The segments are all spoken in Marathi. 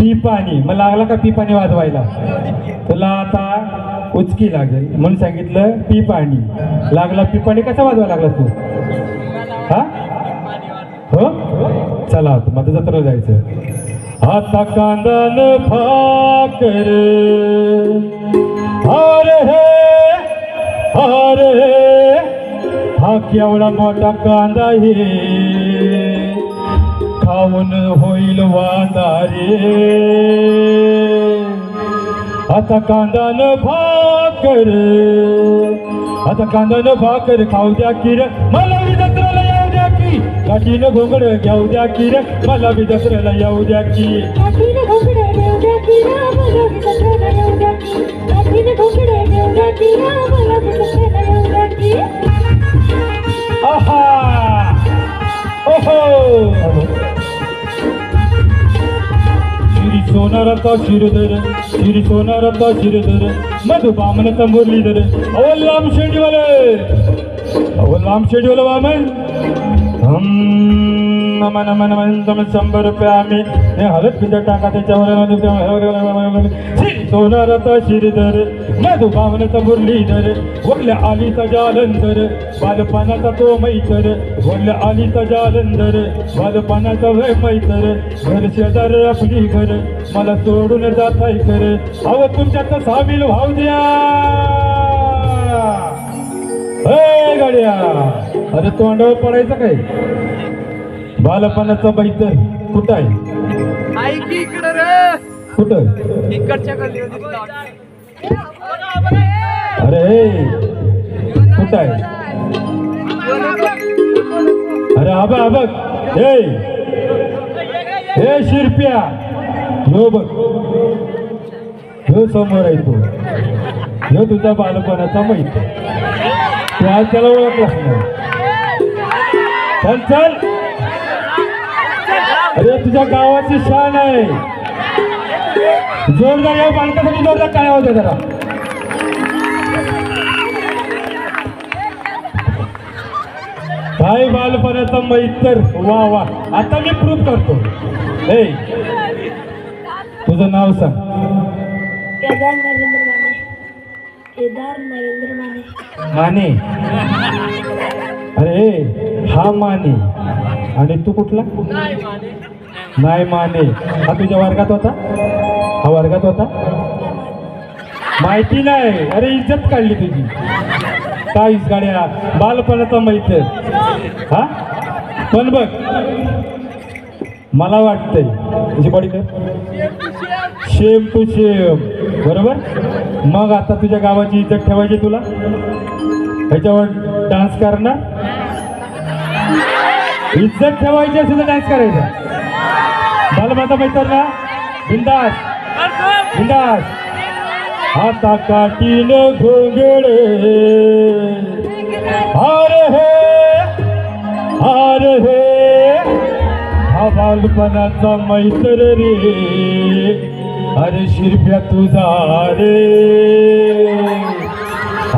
पी पाणी. मग लागला का पी पाणी वाजवायला? तुला आता उचकी लागेल. म्हणून सांगितलं पी पाणी. लागला पी पाणी कसा वाजवायला लागला तू? हा? हो? चला मग माझं जत्रा जायचं. आता कांदन फाकर हर हे हर हे. हा केवढा मोठा कांदा हे खाऊन होईल वादारे. आता कांदा न भाकर. आता कांदा न भाकर खाऊ द्या की रे. मला विदत्राला येऊ द्या की. काठीनं घोंगड घेऊ द्या किर मला विदत्राला येऊ द्या की. काठीने घोंगडे घेऊ द्या की ಸೋನಾರಪ್ಪ ಶಿರಧರ ಶ್ರೀ ಸೋನಾರಪ್ಪ ಶಿರಧರ ಮಧು ಬಾಮನ ತಂಬೂರ್ಲಿದ್ದಾರೆ ಅವಲ್ಲಾಮ್ ಶೆಡ್ಯೂಲ ಅವಲ್ಲಾಮ್ ಶೆಡ್ಯೂಲ ಬಾಮನ್ ಹಂ मन मन मन शंभर रुपये आम्ही हे हलत पिझ्झा टाका त्याच्यावर श्री सोनाराचा शिरधर मधु बामनाचा मुरलीधर वरल्या आलीचा जालंधर बालपणाचा तो मैतर वरल्या आलीचा जालंधर बालपणाचा वय मैतर घर शेजार आपली घर मला सोडून जात कर अव तुमच्यात सामील व्हाव द्या ए गाड्या अरे तोंडावर पडायचं काय बालपणाचा बैतर कुठं आहे? इकडे कुठं? अरे हे कुठं आहे? अरे आबा बघ हे हे शिरप्या. हो बघ. हो समोर आहे तू. हो तुझा बालपणाचा मैत्र तू आज त्याला ओळखलास नाही. चल चल. तुझ्या गावाची शान आहे. जोरदार या बालकासाठी जोरदार काय होतं जरा. काय बालपणाचा मैत्र वा वा. आता मी प्रूफ करतो हे. तुझं नाव सांग. केदार नरेंद्र माने. माने. अरे हा माने. आणि तू कुठला? नाही माने. हा तुझ्या वर्गात होता? हा वर्गात होता? माहिती नाही. अरे इज्जत काढली तुझी. काहीच गाड्या. बालपणाचा मैत्र हा? पण बघ. मला वाटतंय. तुझी बॉडी कर शेम टू शेम बरोबर? मग आता तुझ्या गावाची इज्जत ठेवायची तुला? ह्याच्यावर डान्स करणार? इज्जत ठेवायची असेल तर डान्स करायचा. बालमाता मैत्र ना बिंदास. बिंदास. आता काटीन घोंगडे. हार हे हार हे. हा बालपणाचा मैत्र रे. अरे शिरप्या तुझा रे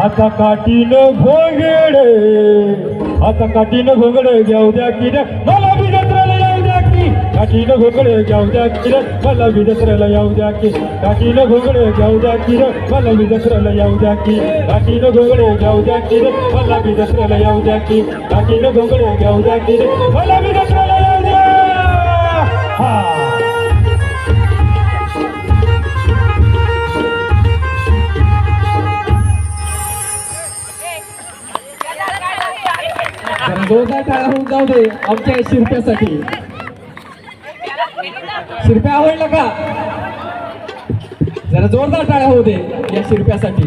आता काटीनं घोंगडे. आता काटीनं घोंगडे घेऊ द्या की रे. मला बी जत्रेला येऊ द्या की. काठीनं घोंगडे घेऊ द्या की रे. मला बी जत्रेला येऊ द्या की. काठीनं घोंगडे घेऊ द्या की रे. मला बी जत्रेला येऊ द्या की. काठीनं घोंगडे घेऊ द्या की रे. मला बी जत्रेला येऊ द्या की. काठीनं घोंगडे घेऊ द्या की रे. मला बी जत्रेला दोघा जोरदार टाळा होऊन जाऊ दे आमच्या शिरप्यासाठी. शिरप्या आवडला का? जरा जोरदार टाळा होऊ दे या शिरप्यासाठी.